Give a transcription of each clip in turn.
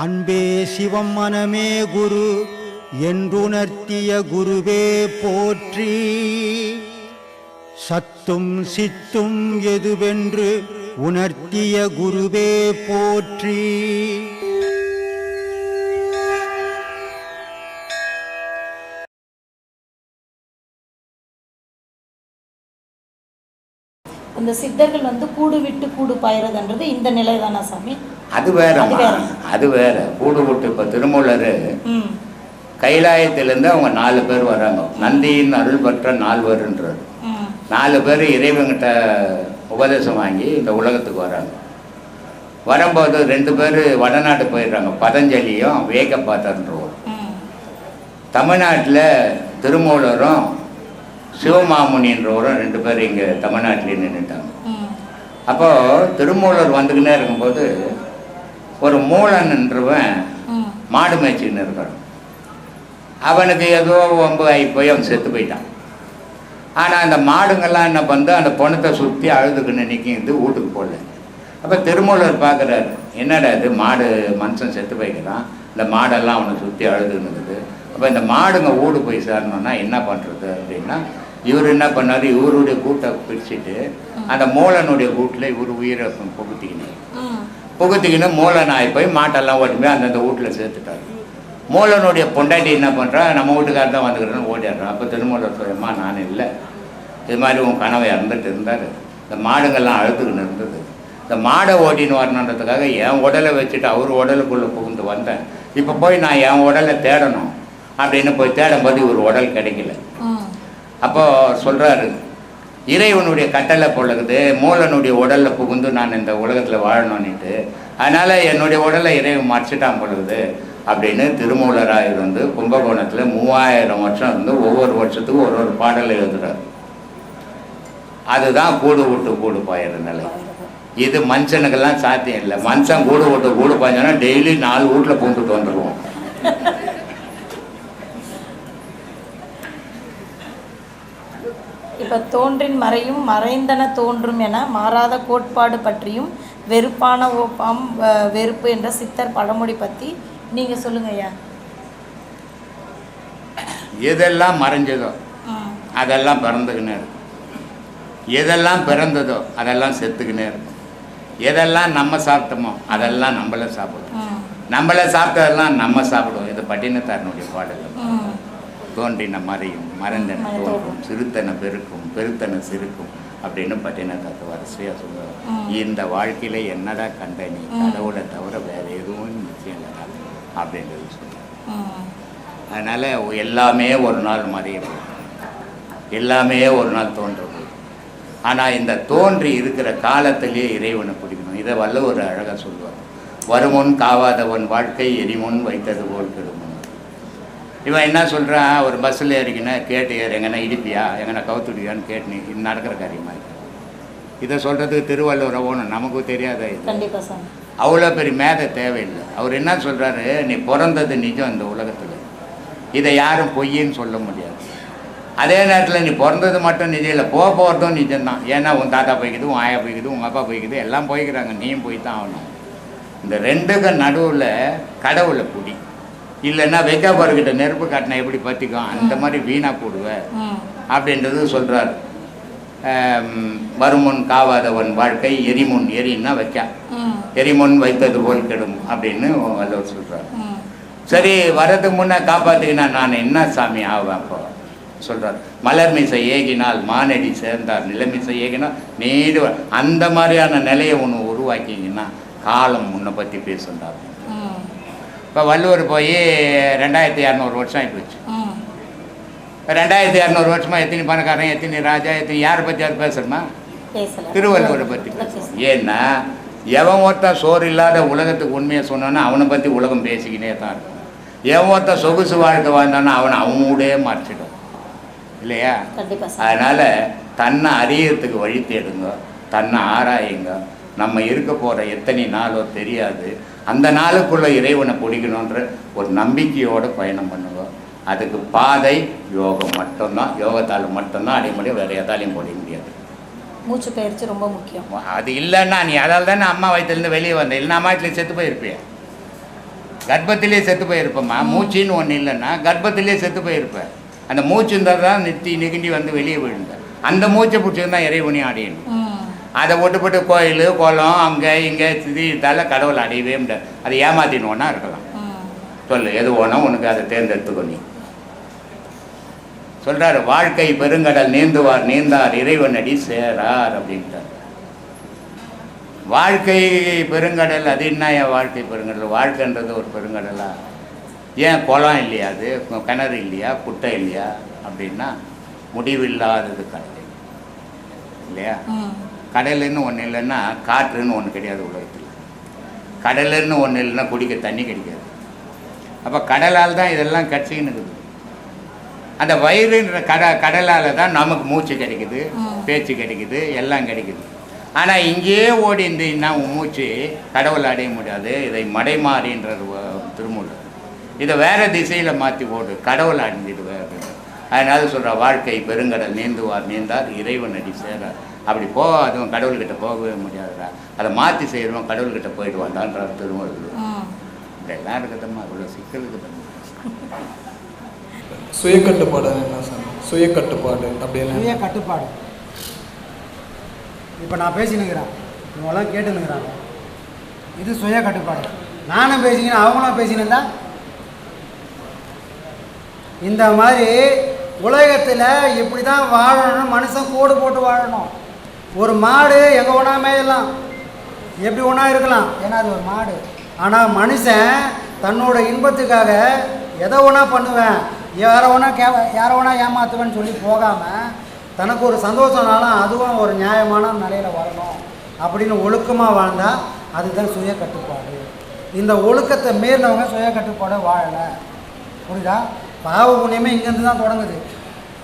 அன்பே சிவம் மனமே குரு என்றுணர்த்திய குருவே போற்றி. சத்தும் சித்தும் எதுவென்று உணர்த்திய குருவே போற்றி. அந்த சித்தர்கள் வந்து கூடு விட்டு கூடு பாயிறதுன்றது இந்த நிலை தானா சாமி? அது வேறம்மா. அது வேற. அது வேற. கூடு விட்டு இப்போ திருமூலர் கைலாயத்திலேருந்து அவங்க நாலு பேர் வராங்க. நந்தியின் அருள் பெற்ற நால்வர்ன்றார் ம். நாலு பேர் இறைவங்கிட்ட உபதேசம் வாங்கி இந்த உலகத்துக்கு வராங்க. வரும்போது ரெண்டு பேர் வடநாடு போயிடுறாங்க. பதஞ்சலியும் வேகபாத்தன்றவர் ம். தமிழ்நாட்டில் திருமூலரும் சிவமாமுனின்றவரும் ரெண்டு பேர் இங்கே தமிழ்நாட்டிலே நின்றுட்டாங்க அப்போது திருமூலர் வந்துக்கினே இருக்கும்போது ஒரு மூலன்ன்றவன் மாடு மேய்ச்சின்னு இருக்கான். அவனுக்கு ஏதோ வம்பு ஆகி போய் அவன் செத்து போயிட்டான். ஆனால் அந்த மாடுங்கள்லாம் என்ன பண்ணுது? அந்த பணத்தை சுற்றி அழுதுக்குன்னு நிற்கிது வீட்டுக்கு போடல அப்போ திருமூலர் பார்க்குறாரு என்னடா இது? மாடு மனுஷன் செத்து போய்க்கிறான். இந்த மாடெல்லாம் அவனை சுற்றி அழுதுன்னு இருக்குது. அப்போ இந்த மாடுங்க வீடு போய் சேரணும்னா என்ன பண்ணுறது அப்படின்னா இவர் என்ன பண்ணார்? இவருடைய கூட்டை பிரிச்சுட்டு அந்த மூலனுடைய கூட்டில் இவர் உயிரை புகுத்திக்கினார். புகுத்திக்கின்னு மூலனாய் போய் மாட்டெல்லாம் ஓட்டி போய் அந்தந்த வீட்டில் சேர்த்துட்டாரு. மூலனுடைய பொண்டாட்டி என்ன பண்ணுறா நம்ம வீட்டுக்காரர் தான் வந்துக்கிறேன்னு ஓடிடுறான் அப்போ திருமூலர் சொல்லுமா நான் இல்லை. இது மாதிரி உன் கனவை இறந்துட்டு இருந்தார். இந்த மாடுங்கள்லாம் அழுதுகின்னு இருந்தது. இந்த மாடை ஓட்டின்னு வரணுன்றதுக்காக என் உடலை வச்சுட்டு அவர் உடலுக்குள்ளே புகுந்து வந்தேன். இப்போ போய் நான் என் உடலை தேடணும். அப்படின்னு போய் தேடும்போது இவர் உடல் கிடைக்கல. அப்போ சொல்றாரு இறைவனுடைய கட்டளை பொழுது மூலனுடைய உடலில் புகுந்து நான் இந்த உலகத்தில் வாழணும்னுட்டு. அதனால் என்னுடைய உடலை இறைவன் மறைச்சிட்டான் பொழுது அப்படின்னு திருமூலராக இருந்து கும்பகோணத்தில் மூவாயிரம் வருஷம் இருந்து ஒவ்வொரு வருஷத்துக்கும் ஒரு ஒரு பாடல் எழுதுகிறார் அதுதான் கூடு விட்டு கூடு பாயிற நிலை. இது மனுஷனுக்கெல்லாம் சாத்தியம் இல்லை. மனுஷன் கூடு விட்டு கூடு பாய்ஞ்சோன்னா டெய்லி நாலு வீட்டில் பூந்துட்டு வந்துடுவோம் இப்போ தோன்றின் மறையும் மறைந்தன தோன்றும் என மாறாத கோட்பாடு பற்றியும் வெறுப்பான ஓப்பாம் வெறுப்பு என்ற சித்தர் பழமொழி பற்றி நீங்கள் சொல்லுங்க ஐயா. எதெல்லாம் மறைஞ்சதோ அதெல்லாம் பிறந்துக்கினே இருக்கும். எதெல்லாம் பிறந்ததோ அதெல்லாம் செத்துக்கினே இருக்கும். எதெல்லாம் நம்ம சாப்பிட்டோமோ அதெல்லாம் நம்மள சாப்பிடுவோம். நம்மள சாப்பிட்டதெல்லாம் நம்ம சாப்பிடுவோம். இது பட்டினத்தாரனுடைய பாடல். தோன்றின மறையும் மறைந்தன மறை தோன்றும். சிறுத்தன பெருக்கும் பெருத்தன சிறுக்கும் அப்படின்னு பட்டினத்தாத்த வரிசையாக சொல்லுவார். இந்த வாழ்க்கையில என்னடா கண்ட நீ. கடவுளை தவிர வேற எதுவும் நிச்சயம் இல்லைடா அப்படின்றது சொல்லுவார். அதனால் எல்லாமே ஒரு நாள் மறைய எல்லாமே ஒரு நாள் தோன்ற போகுது ஆனால் இந்த தோன்றி இருக்கிற காலத்திலேயே இறைவனை பிடிக்கணும். இதை வள்ளுவர் அழகாக சொல்லுவார். வருமுன் காவாதவன் வாழ்க்கை எரிமுன் வைத்தது போல் கெடுமன் இவன் என்ன சொல்கிறான் ஒரு பஸ்ஸில் ஏறிக்கினா கேட்டு ஏறு. எங்கன்னா இடிப்பியா? எங்கன்னா கவுத்துடியான்னு கேட்டு நீ இது நடக்கிற காரியமா இது? இதை சொல்கிறதுக்கு திருவள்ளுவர் ஓணும். நமக்கு தெரியாத இது. கண்டிப்பாக அவ்வளோ பெரிய மேதை தேவையில்லை. அவர் என்ன சொல்கிறாரு நீ பிறந்தது நிஜம் இந்த உலகத்தில். இதை யாரும் பொய்ன்னு சொல்ல முடியாது. அதே நேரத்தில் நீ பிறந்தது மட்டும் நிஜம் இல்லை போக போகிறதும் நிஜம்தான். ஏன்னா உன் தாத்தா போய்க்குது உன் ஆயா போய்க்குது உங்கள் அப்பா போய்க்குது எல்லாம் போய்க்கிறாங்க. நீயும் போய் தான் ஆகணும். இந்த ரெண்டுக்கு நடுவில் கடவுளை பிடி. இல்லைன்னா வெக்காப்பாருக்கிட்ட நெருப்பு காட்டினா எப்படி பற்றிக்கும் அந்த மாதிரி வீணாக போடுவேன் அப்படின்றது சொல்கிறார் வருமுன் காவாதவன் வாழ்க்கை எரிமுன் எரின்னா வைக்கா. எரிமுன் வைத்தது போல் கெடும் அப்படின்னு வள்ளுவர் சொல்கிறார் சரி வர்றதுக்கு முன்னே காப்பாற்றிக்கினா நான் என்ன சாமி ஆவேன் அப்போ? சொல்கிறார் மலர் மிசை ஏகினால் மானடி சேர்ந்தார். நிலமிசை ஏகினால் நீடு அந்த மாதிரியான நிலையை ஒன்று உருவாக்கிங்கன்னா காலம் முன்னை பற்றி பேசுண்டார் இப்போ வள்ளுவர் போய் ரெண்டாயிரத்தி இரநூறு வருஷம் ஆகிப்போச்சு ம் ரெண்டாயிரத்தி இரநூறு வருஷமா எத்தனை பணக்காரன் எத்தனை ராஜா எத்தனை யாரை பற்றி அது பேசுகிறோமா திருவள்ளுவரை பற்றி ஏன்னா எவன் ஒருத்தன் சோறு இல்லாத உலகத்துக்கு உண்மையை சொன்னானோ அவனை பற்றி உலகம் பேசிக்கினே தான் இருக்கும். எவன் ஒருத்தன் சொகுசு வாழ்க்கை வாழ்ந்தானோ அவனை அவனோடே மறைச்சிடும். இல்லையா? அதனால் தன்னை அறியறதுக்கு வழி தேடுங்க தன்னை ஆராயுங்க. நம்ம இருக்க போகிற எத்தனை நாளோ தெரியாது. அந்த நாளுக்குள்ளே இறைவனை பிடிக்கணுன்ற ஒரு நம்பிக்கையோடு பயணம் பண்ணுங்க. அதுக்கு பாதை யோகம் மட்டும்தான். யோகத்தால் மட்டும்தான் அடைய முடியும் வேறு எதாலையும் போட முடியாது. மூச்சு பயிற்சி ரொம்ப முக்கியம். அது இல்லைன்னா நீ அதால் தானே அம்மா வயிற்றுலேருந்து வெளியே வந்த. இல்லைன்னா அம்மா வீட்டில் செத்து போயிருப்பிய. கர்ப்பத்திலே செத்து போயிருப்பம்மா. மூச்சுன்னு ஒன்று இல்லைன்னா கர்ப்பத்திலே செத்து போயிருப்ப. அந்த மூச்சு இருந்தால் தான் நிறுத்தி நெகிண்டி வந்து வெளியே விழுந்த. அந்த மூச்சை பிடிச்சது தான் இறைவனி அடையணும் அதை விட்டுப்பட்டு கோயில் குளம் அங்கே இங்கே திதித்தால கடவுள் அடையவே முடியாது. அதை ஏமாத்தினோன்னா இருக்கலாம். சொல்லு எது வேணும் உனக்கு அதை தேர்ந்தெடுத்துக்கோ நீ. சொல்றாரு வாழ்க்கை பெருங்கடல் நீந்துவார் நீந்தார் இறைவனடி சேரார் அப்படின்ட்டார். வாழ்க்கை பெருங்கடல் அது என்ன என் வாழ்க்கை பெருங்கடல்? வாழ்க்கைன்றது ஒரு பெருங்கடலா? ஏன் குளம் இல்லையா அது? கிணறு இல்லையா? குட்டை இல்லையா? அப்படின்னா முடிவில்லாதது கடல் இல்லையா? கடலுன்னு ஒன்று இல்லைன்னா காற்றுன்னு ஒன்று கிடையாது உலகத்தில். கடலுன்னு ஒன்று இல்லைன்னா குடிக்க தண்ணி கிடைக்காது. அப்போ கடலால் தான் இதெல்லாம் கட்சின்னு இருக்குது. அந்த வயிறுன்ற கட கடலால் தான் நமக்கு மூச்சு கிடைக்குது. பேச்சு கிடைக்குது எல்லாம் கிடைக்குது. ஆனால் இங்கேயே ஓடி இருந்தீங்கன்னா உன் மூச்சு கடவுள் அடைய முடியாது. இதை மடைமாறின்றது திருமூலர். இதை வேற திசையில் மாற்றி ஓடு கடவுள் அடைஞ்சிடுவேன் அப்படின்னு அதனால சொல்கிற வாழ்க்கை பெருங்கடல் நீந்துவார் நீந்தார் இறைவன் அடி சேரார். அப்படி போக அதுவும் கடவுள்கிட்ட போகவே முடியாதுடா. அதை மாற்றி செய்கிறவன் கடவுள்கிட்ட போயிட்டு வந்தான்றார் திருமூலர் ம் இப்படியெல்லாம் இருக்குதம்மா இவ்வளோ சிக்கல் இருக்குது சுய கட்டுப்பாடு என்ன சார்? சுய கட்டுப்பாடு அப்படின்னு சுய கட்டுப்பாடு இப்போ நான் பேசினுக்கிறேன். இவங்கெல்லாம் கேட்டுனுக்குறாங்க இது சுய கட்டுப்பாடு நானும் பேசிக்கிறேன் அவங்களும் பேசினிருந்தா இந்த மாதிரி உலகத்தில் இப்படி தான் வாழணும் மனுஷன் கோடு போட்டு வாழணும். ஒரு மாடு எங்கே வேணா மேயலாம் எப்படி வேணா இருக்கலாம்? ஏன்னா அது ஒரு மாடு. ஆனால் மனுஷன் தன்னோட இன்பத்துக்காக எதை வேணா பண்ணுவேன் யாரை ஒன்றா கே யாரை ஒன்றா ஏமாற்றுவேன்னு சொல்லி போகாமல் தனக்கு ஒரு சந்தோஷம்னாலும் அதுவும் ஒரு நியாயமான நிலையில் வரணும் அப்படின்னு ஒழுக்கமாக வாழ்ந்தால் அதுதான் சுய கட்டுப்பாடு. இந்த ஒழுக்கத்தை மீறினவங்க சுய கட்டுப்பாடை வாழலை. புரியுதா? பாவ புண்ணியமே இங்கேருந்து தான் தொடங்குது.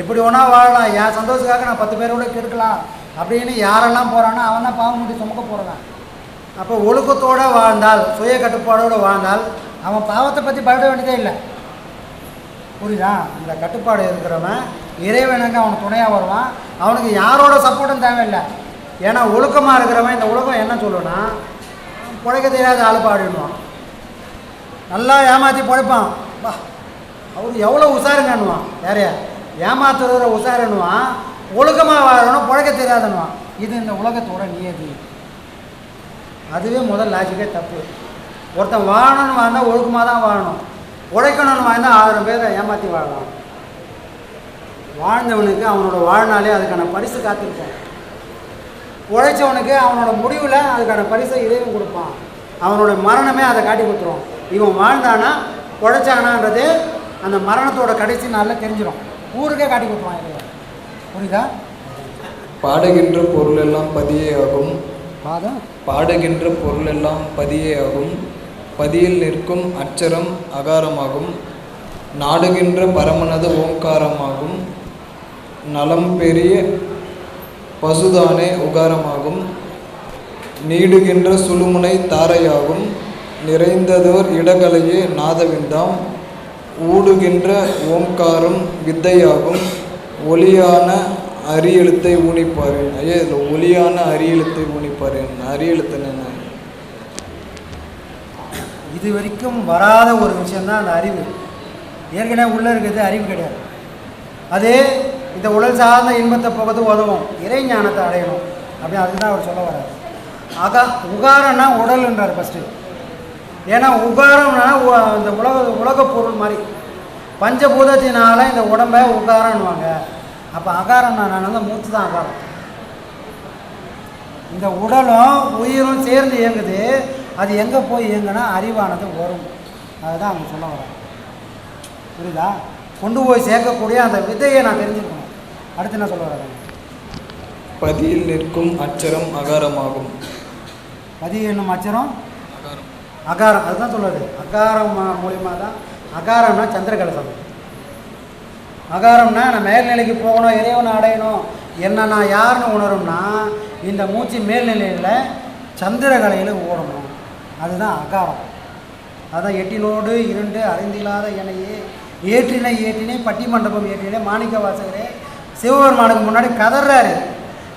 எப்படி வேணா வாழலாம்? என் சந்தோஷத்துக்காக நான் பத்து பேரோட கெடுக்கலாம். அப்படின்னு யாரெல்லாம் போகிறானோ அவன் தான் பாவம் முட்டி சுமக்க போகிறான் அப்போ ஒழுக்கத்தோடு வாழ்ந்தால் சுய கட்டுப்பாடோடு வாழ்ந்தால் அவன் பாவத்தை பற்றி பயப்பட வேண்டியதே இல்லை. புரியுதா? இந்த கட்டுப்பாடு இருக்கிறவன் இறைவனுக்கு அவனுக்கு துணையாக வருவான். அவனுக்கு யாரோட சப்போர்ட்டும் தேவையில்லை. ஏன்னா ஒழுக்கமாக இருக்கிறவன் இந்த உலகம் என்ன சொல்லுன்னா பிழைக்க தெரியாத ஆள் நல்லா ஏமாற்றி பழைப்பான். பா அவர் எவ்வளோ உஷாருங்கன்னுவான் யாரையா ஏமாத்துறவரை உஷாருன்னுவான் ஒழுக்கமாக வாழணும் புழக்க தெரியாதனுவான் இது இந்த உலகத்தோட நியதி. அதுவே முதல் லாஜிக்கே தப்பு. ஒருத்தன் வாழணும்னு வாழ்ந்தால் ஒழுக்கமாக தான் வாழணும். உழைக்கணும்னு வாழ்ந்தால் ஆயிரம் பேரை ஏமாற்றி வாழலாம். வாழ்ந்தவனுக்கு அவனோட வாழ்நாளே அதுக்கான பரிசு காத்திருப்பான் உழைச்சவனுக்கு அவனோட முடிவில் அதுக்கான பரிசை இறைவன் கொடுப்பான். அவனோட மரணமே அதை காட்டி கொடுத்துரும். இவன் வாழ்ந்தானா உழைச்சானான்றது அந்த மரணத்தோட கடைசி நாளில் தெரிஞ்சிடும் ஊருக்கே காட்டி கொடுப்பான் இறைவன். புரியுதா? பாடுகின்ற பொருள் எல்லாம் பதியே ஆகும். பாடுகின்ற பொருள் எல்லாம் பதியே ஆகும். பதியில் நிற்கும் அச்சரம் அகாரமாகும். நாடுகின்ற பரமனது ஓங்காரமாகும். நலம் பெரிய பசுதானே உகாரமாகும். நீடுகின்ற சுழுமுனை தாரையாகும். நிறைந்ததோர் இடகலையே நாதவிந்தாம். ஊடுகின்ற ஓங்காரம் வித்தையாகும். ஒளியான அரியெழுத்தை ஊனிப்பாரேன் ஐயா இதில் ஒளியான அரியெழுத்தை ஊனிப்பாரேன் அரியெழுத்து என்ன இது வரைக்கும் வராத ஒரு விஷயந்தான் அந்த அறிவு. ஏற்கனவே உள்ளே இருக்கிறது அறிவு கிடையாது. அது இந்த உடல் சார்ந்த இன்பத்தை போகிறது உதவும் இறை ஞானத்தை அடையணும். அப்படின்னு அதுக்கு தான் அவர் சொல்ல வர்றாரு. அகா உகாரம்னா உடல்ன்றார் ஃபஸ்ட்டு ஏன்னா உகாரம்னா அந்த இந்த உலக உலகப் பொருள் மாதிரி. பஞ்சபூதத்தினால இந்த உடம்பை உகாரம்னுவாங்க அப்போ அகாரம்னா நான் வந்து மூச்சு தான் அகாரம். இந்த உடலும் உயிரும் சேர்ந்து இயங்குது. அது எங்கே போய் இயங்குனா அறிவானது வரும். அதுதான் அவங்க சொல்ல வராங்க. புரியுதா? கொண்டு போய் சேர்க்கக்கூடிய அந்த விதையை நான் தெரிஞ்சுக்கணும். அடுத்து என்ன சொல்ல வராங்க? பதியில் நிற்கும் அச்சரம் அகாரமாகும். பதி என்னும் அச்சரம்? அகாரம். அதுதான் சொல்லுது அகாரம் மூலியமாக தான் அகாரம்னா சந்திரகலசம். அகாரம்னா நான் மேல்நிலைக்கு போகணும் இறைவனை அடையணும். என்ன நான் யாருன்னு உணரும்னா இந்த மூச்சு மேல்நிலையில் சந்திரகலையில் ஓடணும். அதுதான் அகாரம். அதான் எட்டினோடு இரண்டு அறிந்தில்லாத எனையே ஏற்றினை ஏற்றினே பட்டி மண்டபம் ஏற்றினே மாணிக்க வாசகரே சிவபெருமானுக்கு முன்னாடி கதறாரு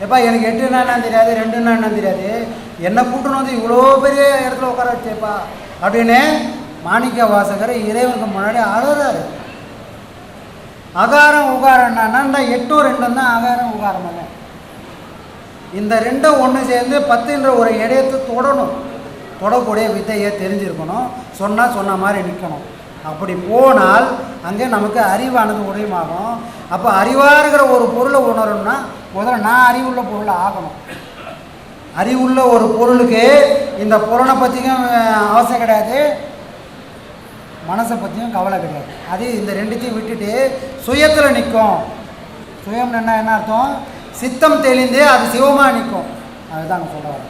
எப்பா எனக்கு எட்டுனா என்னன்னு தெரியாது ரெண்டுன்னா என்னன்னு தெரியாது? என்னை கூட்டணும் வந்து இவ்வளோ பெரிய இடத்துல உட்கார வச்சேப்பா. அப்படின்னு மாணிக்க வாசகர் இறைவனுக்கு முன்னாடி அழுறாரு. அகாரம் உகாரம் என்னன்னா இந்த எட்டு ரெண்டும் தான் அகாரம் உகாரம் அல்ல. இந்த ரெண்டும் ஒன்று சேர்ந்து பத்துன்ற ஒரு இடையத்தை தொடணும். தொடக்கூடிய வித்தையை தெரிஞ்சிருக்கணும். சொன்னால் சொன்ன மாதிரி நிற்கணும் அப்படி போனால் அங்கே நமக்கு அறிவானது உடையமாகும் அப்போ அறிவாக இருக்கிற ஒரு பொருளை உணரணும்னா முதல்ல நான் அறிவுள்ள பொருளை ஆகணும். அறிவுள்ள ஒரு பொருளுக்கு இந்த பொருளை பற்றியும் அவசியம் கிடையாது. மனசை பற்றியும் கவலை கிடையாது. அது இந்த ரெண்டுத்தையும் விட்டுட்டு சுயத்தில் நிற்கும் சுயம்னு என்ன என்ன அர்த்தம்? சித்தம் தெளிந்து அது சிவமாக நிற்கும் அதுதான் சொல்ல வரேன்.